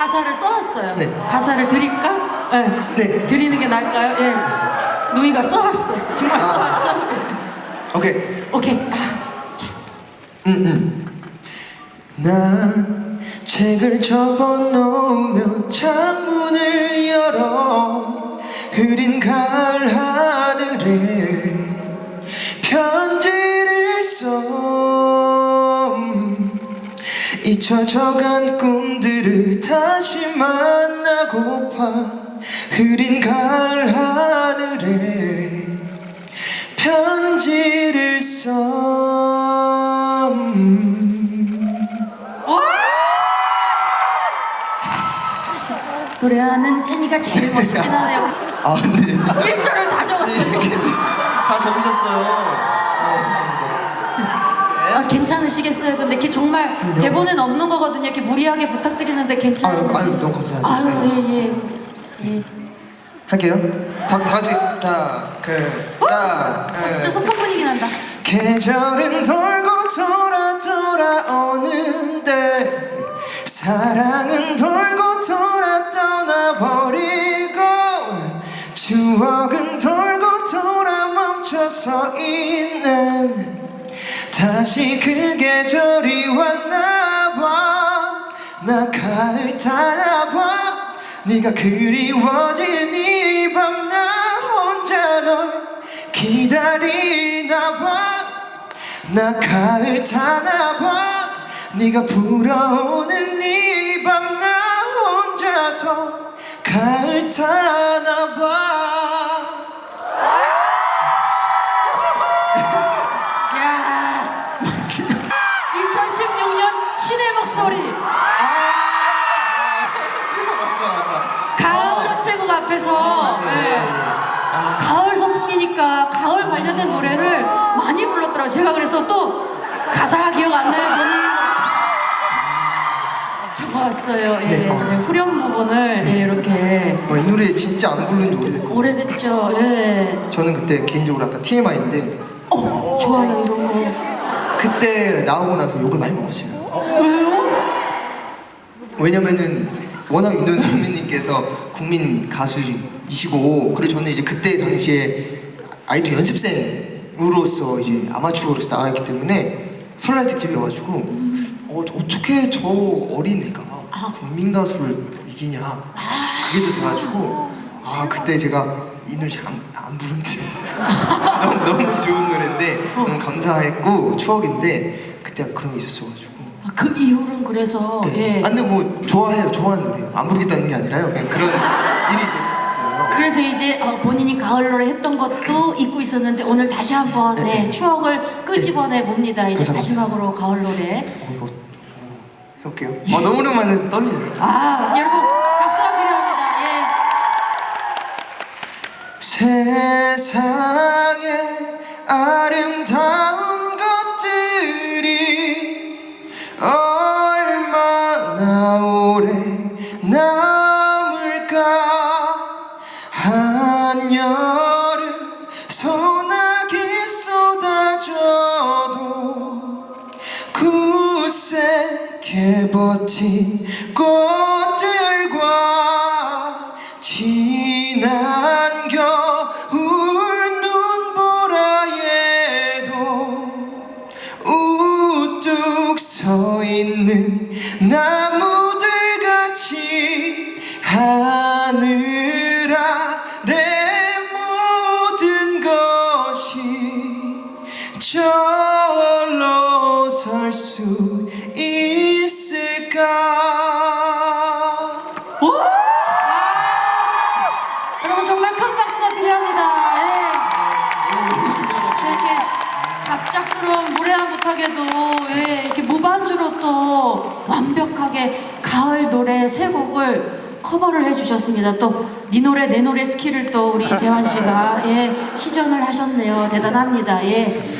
가사를 써왔어요. 네. 가사를 드릴까? 네. 네. 드리는 게 나을까요? 예. 누이가 써왔어. 정말 아. 써왔죠? 예. 오케이. 오케이. 아, 자. 난 책을 접어놓으며 창문을 잊혀져간 꿈들을 다시 만나고파 흐린 가을 하늘에 편지를 써 노래하는 제니가 제일 멋있긴 하네요. 아 근데 진짜 1절을 다 적었어요. 다 적으셨어요. 아, 괜찮으시겠어요? 근데 이렇게 정말 대본엔 없는 거거든요. 이렇게 무리하게 부탁드리는데 아유, 괜찮으세요? 아유 너무 감사하죠. 아유, 네. 예, 예. 예. 할게요. 다, 다 같이 그, 자그 자. 아, 진짜 소품 분위기 난다. 계절은 돌고 돌아 돌아오는데 사랑은 돌고 돌아 떠나버리고 추억은 돌고 돌아 멈춰서 있는 다시 그 계절이 왔나봐. 나 가을 타나봐. 네가 그리워진 이 밤 나 혼자 널 기다리나봐. 나 가을 타나봐. 네가 불어오는 이 밤 나 혼자서 가을 타나봐 소리. 아 맞다 맞다 가을 우체국 앞에서 네. 가을 선풍이니까 가을 관련된 노래를 많이 불렀더라고요. 제가 그래서 또 가사가 기억 안 나요, 본인. 적어왔어요. 예, 네, 어. 이제 후렴 부분을 예, 이렇게 어, 이 노래 진짜 안 부른 지 오래됐거든요 오래됐죠. 예. 저는 그때 개인적으로 아까 TMI인데 어, 좋아요 이런 거. 그때 나오고 나서 욕을 많이 먹었어요 왜요? 왜냐면은 워낙 윤도 선배님께서 국민 가수이시고 그리고 저는 이제 그때 당시에 아이돌 연습생으로서 이제 아마추어로서 나왔기 때문에 설날 특집이어가지고 어, 어떻게 저 어린 애가 국민 가수를 이기냐? 그게 또 돼가지고 아 그때 제가 이 노래 잘 안, 안 부른데. 너무, 너무 좋은 노래인데 너무 감사했고 추억인데 그때 그런 게 있었어가지고. 아, 그 이후로는 그래서 네. 예. 아뭐 좋아해요 좋아하는 노래 안 부르겠다는 게 아니라요 그냥 그런 일이 있었어요 그래서 이제 어, 본인이 가을 노래 했던 것도 잊고 있었는데 오늘 다시 한번 네, 네. 추억을 끄집어내 봅니다. 이제 감사합니다. 마지막으로 가을 노래. 어, 이거 어, 해볼게요 아 너무 오랜만에 해서 떨리네 아 여러분 박수가 필요합니다. 예. 세상 얼마나 오래 남을까? 한여름 소나기 쏟아져도 굳세게 버틴 꽃 우뚝 서 있는 나무들 같이 하늘 또 완벽하게 가을 노래 세 곡을 커버를 해주셨습니다. 또 네 노래 내 노래 스킬을 또 우리 재환 씨가 예, 시전을 하셨네요. 대단합니다. 예.